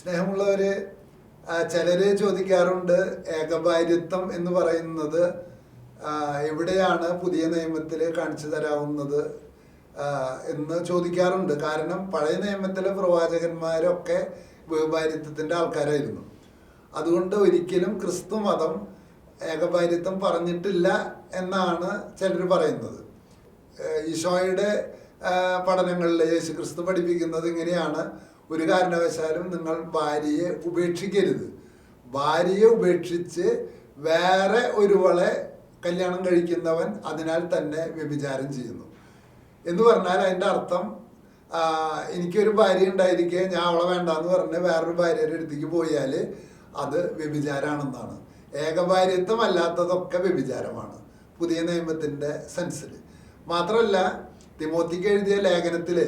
സ്നേഹമുള്ളവര് ചിലര് ചോദിക്കാറുണ്ട് ഏകഭാര്യത്വം എന്ന് പറയുന്നത് എവിടെയാണ് പുതിയ നിയമത്തിൽ കാണിച്ചു തരാവുന്നത് എന്ന് ചോദിക്കാറുണ്ട്. കാരണം പഴയ നിയമത്തിലെ പ്രവാചകന്മാരൊക്കെ ബഹുഭാര്യത്വത്തിന്റെ ആൾക്കാരായിരുന്നു. അതുകൊണ്ട് ഒരിക്കലും ക്രിസ്തു മതം ഏകഭാര്യത്വം പറഞ്ഞിട്ടില്ല എന്നാണ് ചിലർ പറയുന്നത്. ഈശോയുടെ പഠനങ്ങളിൽ യേശു ക്രിസ്തു പഠിപ്പിക്കുന്നത് ഇങ്ങനെയാണ്. ഒരു കാരണവശാലും നിങ്ങൾ ഭാര്യയെ ഉപേക്ഷിക്കരുത്. ഭാര്യയെ ഉപേക്ഷിച്ച് വേറെ ഒരുവളെ കല്യാണം കഴിക്കുന്നവൻ അതിനാൽ തന്നെ വ്യഭിചാരം ചെയ്യുന്നു. എന്ന് പറഞ്ഞാൽ അതിന്റെ അർത്ഥം എനിക്കൊരു ഭാര്യ ഉണ്ടായിരിക്കെ ഞാൻ അവളെ വേണ്ടെന്ന് പറഞ്ഞ് വേറൊരു ഭാര്യയുടെ അടുത്തേക്ക് പോയാൽ അത് വ്യഭിചാരാണെന്നാണ്. ഏകഭാര്യത്വം അല്ലാത്തതൊക്കെ വ്യഭിചാരമാണ്. പുതിയ നിയമത്തിന്റെ സെൻസിൽ മാത്രമല്ല തിമോത്തിക്ക് എഴുതിയ ലേഖനത്തിൽ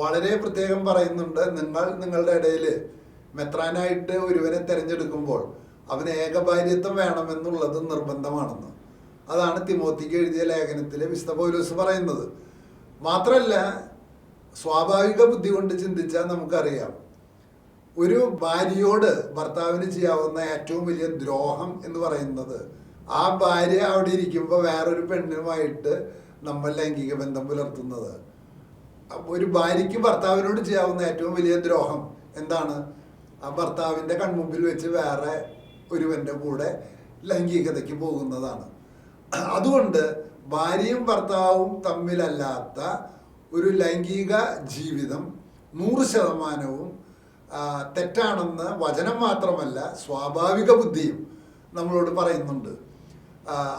വളരെ പ്രത്യേകം പറയുന്നുണ്ട്. നിങ്ങൾ നിങ്ങളുടെ ഇടയിൽ മെത്രാനായിട്ട് ഒരുവനെ തിരഞ്ഞെടുക്കുമ്പോൾ അവന് ഏകഭാര്യത്വം വേണമെന്നുള്ളത് നിർബന്ധമാണെന്ന്. അതാണ് തിമോത്തിക്ക് എഴുതിയ ലേഖനത്തിൽ വിശുദ്ധ പറയുന്നത്. മാത്രമല്ല സ്വാഭാവിക ബുദ്ധി കൊണ്ട് ചിന്തിച്ചാൽ നമുക്കറിയാം. ഒരു ഭാര്യയോട് ഭർത്താവിന് ചെയ്യാവുന്ന ഏറ്റവും വലിയ ദ്രോഹം എന്ന് പറയുന്നത് ആ ഭാര്യ അവിടെ ഇരിക്കുമ്പോൾ വേറൊരു പെണ്ണുമായിട്ട് നമ്മൾ ലൈംഗിക ബന്ധം പുലർത്തുന്നത്. ഒരു ഭാര്യയ്ക്ക് ഭർത്താവിനോട് ചെയ്യാവുന്ന ഏറ്റവും വലിയ ദ്രോഹം എന്താണ്? ആ ഭർത്താവിന്റെ കൺമുമ്പിൽ വെച്ച് വേറെ ഒരുവന്റെ കൂടെ ലൈംഗികതയ്ക്ക് പോകുന്നതാണ്. അതുകൊണ്ട് ഭാര്യയും ഭർത്താവും തമ്മിലല്ലാത്ത ഒരു ലൈംഗിക ജീവിതം നൂറ് ശതമാനവും തെറ്റാണെന്ന് വചനം മാത്രമല്ല സ്വാഭാവിക ബുദ്ധിയും നമ്മളോട് പറയുന്നുണ്ട്.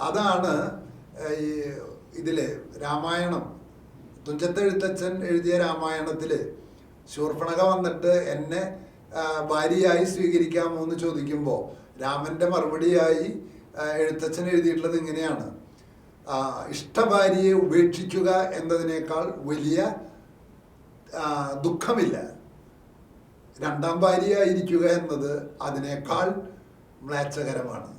അതാണ് ഈ ഇതിലെ രാമായണം തുഞ്ചത്തെഴുത്തച്ഛൻ എഴുതിയ രാമായണത്തിൽ ശൂർപ്പണക വന്നിട്ട് എന്നെ ഭാര്യയായി സ്വീകരിക്കാമോ എന്ന് ചോദിക്കുമ്പോൾ രാമന്റെ മറുപടിയായി എഴുത്തച്ഛൻ എഴുതിയിട്ടുള്ളത് ഇങ്ങനെയാണ്. ഇഷ്ടഭാര്യയെ ഉപേക്ഷിക്കുക എന്നതിനേക്കാൾ വലിയ ദുഃഖമില്ല. രണ്ടാം ഭാര്യയായിരിക്കുക എന്നത് അതിനേക്കാൾ മ്ലേച്ഛകരമാണ്.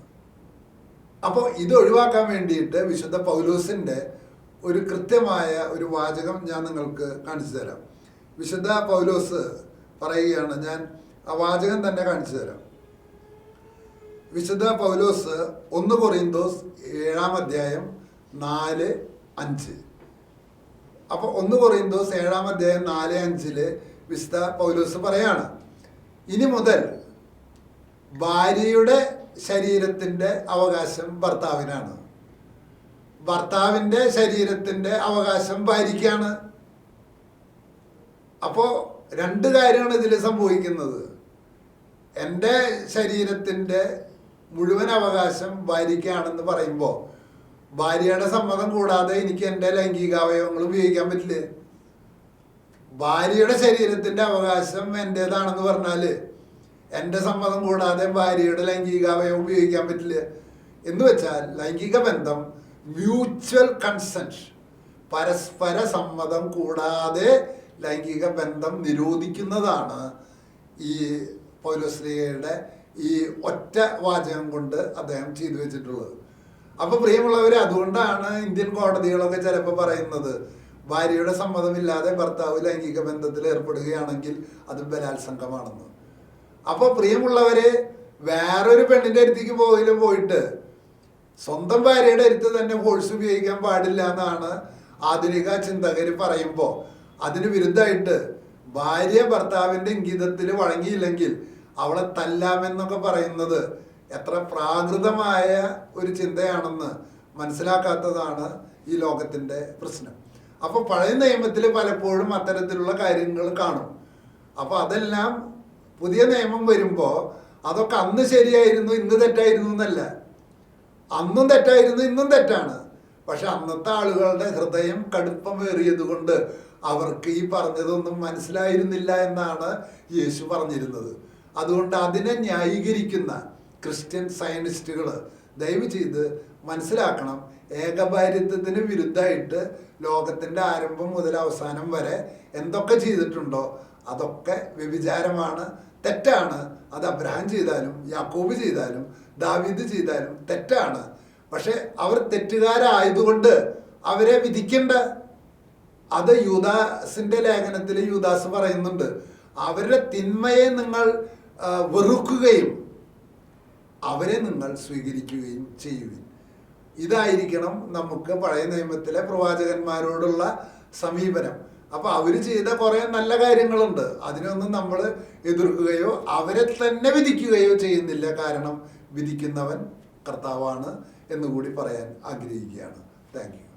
അപ്പോൾ ഇത് ഒഴിവാക്കാൻ വേണ്ടിയിട്ട് വിശുദ്ധ പൗലോസിന്റെ ഒരു കൃത്യമായ ഒരു വാചകം ഞാൻ നിങ്ങൾക്ക് കാണിച്ചു തരാം. വിശുദ്ധ പൗലോസ് പറയുകയാണ് ഞാൻ ആ വാചകം തന്നെ കാണിച്ചു തരാം. വിശുദ്ധ പൗലോസ് ഒന്ന് കൊറിയന്തോസ് ഏഴാം അധ്യായം നാല് അഞ്ച്. അപ്പോൾ ഒന്ന് കൊറിയന്തോസ് ഏഴാം അധ്യായം നാല് അഞ്ചിൽ വിശുദ്ധ പൗലോസ് പറയാണ് ഇനി മുതൽ ഭാര്യയുടെ ശരീരത്തിന്റെ അവകാശം ഭർത്താവിനാണ്. ഭർത്താവിന്റെ ശരീരത്തിന്റെ അവകാശം ഭാര്യയ്ക്കാണ് അപ്പോൾ രണ്ട് കാര്യമാണ് ഇതിൽ സംഭവിക്കുന്നത്. എന്റെ ശരീരത്തിന്റെ മുഴുവൻ അവകാശം ഭാര്യയ്ക്കാണെന്ന് പറയുമ്പോൾ ഭാര്യയുടെ സമ്മതം കൂടാതെ എനിക്ക് എന്റെ ലൈംഗിക അവയവങ്ങൾ ഉപയോഗിക്കാൻ പറ്റില്ല? ഭാര്യയുടെ ശരീരത്തിന്റെ അവകാശം എന്റെതാണെന്ന് പറഞ്ഞാൽ എന്റെ സമ്മതം കൂടാതെ ഭാര്യയുടെ ലൈംഗിക ലൈംഗികാവയവം ഉപയോഗിക്കാൻ പറ്റില്ല? എന്ന് വെച്ചാൽ ലൈംഗിക ബന്ധം മ്യൂച്വൽ കൺസെന്റ് പരസ്പര സമ്മതം കൂടാതെ ലൈംഗിക ബന്ധം നിരോധിക്കുന്നതാണ് ഈ പൗലോസ്ലിയുടെ ഈ ഒറ്റ വാചകം കൊണ്ട് അദ്ദേഹം ചെയ്തു വെച്ചിട്ടുള്ളത്. അപ്പൊ പ്രിയമുള്ളവർ അതുകൊണ്ടാണ് ഇന്ത്യൻ കോടതികളൊക്കെ ചിലപ്പോൾ പറയുന്നത് ഭാര്യയുടെ സമ്മതമില്ലാതെ ഭർത്താവ് ലൈംഗിക ബന്ധത്തിൽ ഏർപ്പെടുകയാണെങ്കിൽ അത് ബലാത്സംഗമാണെന്ന്. അപ്പൊ പ്രിയമുള്ളവരെ വേറൊരു പെണ്ണിന്റെ അടുത്തേക്ക് പോയാലും പോയിട്ട് സ്വന്തം ഭാര്യയുടെ അടുത്ത് തന്നെ ഫോഴ്സ് ഉപയോഗിക്കാൻ പാടില്ല എന്നാണ് ആധുനിക ചിന്തകർ പറയുമ്പോൾ അതിന് വിരുദ്ധമായിട്ട് ഭാര്യ ഭർത്താവിന്റെ ഇംഗിതത്തിൽ വഴങ്ങിയില്ലെങ്കിൽ അവളെ തല്ലാമെന്നൊക്കെ പറയുന്നത് എത്ര പ്രാകൃതമായ ഒരു ചിന്തയാണെന്ന് മനസ്സിലാക്കാത്തതാണ് ഈ ലോകത്തിന്റെ പ്രശ്നം. അപ്പോൾ പഴയ നിയമത്തിൽ പലപ്പോഴും അത്തരത്തിലുള്ള കാര്യങ്ങൾ കാണും. അപ്പോൾ അതെല്ലാം പുതിയ നിയമം വരുമ്പോൾ അതൊക്കെ അന്ന് ശരിയായിരുന്നു ഇന്ന് തെറ്റായിരുന്നു എന്നല്ല. അന്നും തെറ്റായിരുന്നു ഇന്നും തെറ്റാണ്. പക്ഷെ അന്നത്തെ ആളുകളുടെ ഹൃദയം കടുപ്പമേറിയത് കൊണ്ട് അവർക്ക് ഈ പറഞ്ഞതൊന്നും മനസ്സിലായിരുന്നില്ല എന്നാണ് യേശു പറഞ്ഞിരുന്നത്. അതുകൊണ്ട് അതിനെ ന്യായീകരിക്കുന്ന ക്രിസ്ത്യൻ സയനിസ്റ്റുകൾ ദയവ് ചെയ്ത് മനസ്സിലാക്കണം ഏകഭാര്യത്വത്തിന് വിരുദ്ധമായിട്ട് ലോകത്തിന്റെ ആരംഭം മുതൽ അവസാനം വരെ എന്തൊക്കെ ചെയ്തിട്ടുണ്ടോ അതൊക്കെ വ്യഭിചാരമാണ് തെറ്റാണ്. അത് അബ്രഹാം ചെയ്താലും യാക്കോബ് ചെയ്താലും ദാവീദ് ചെയ്താലും തെറ്റാണ്. പക്ഷെ അവർ തെറ്റുകാരായതുകൊണ്ട് അവരെ വിധിക്കണ്ട. അത് യൂദാസിന്റെ ലേഖനത്തിൽ യൂദാസ് പറയുന്നുണ്ട്. അവരുടെ തിന്മയെ നിങ്ങൾ വെറുക്കുകയും അവരെ നിങ്ങൾ സ്വീകരിക്കുകയും ചെയ്യുവിൻ. ഇതായിരിക്കണം നമുക്ക് പഴയ നിയമത്തിലെ പ്രവാചകന്മാരോടുള്ള സമീപനം. അപ്പോൾ അവർ ചെയ്ത കുറേ നല്ല കാര്യങ്ങളുണ്ട്. അതിനൊന്നും നമ്മൾ എതിർക്കുകയോ അവരെ തന്നെ വിധിക്കുകയോ ചെയ്യുന്നില്ല. കാരണം വിധിക്കുന്നവൻ കർത്താവാണ് എന്നുകൂടി പറയാൻ ആഗ്രഹിക്കുകയാണ്. താങ്ക്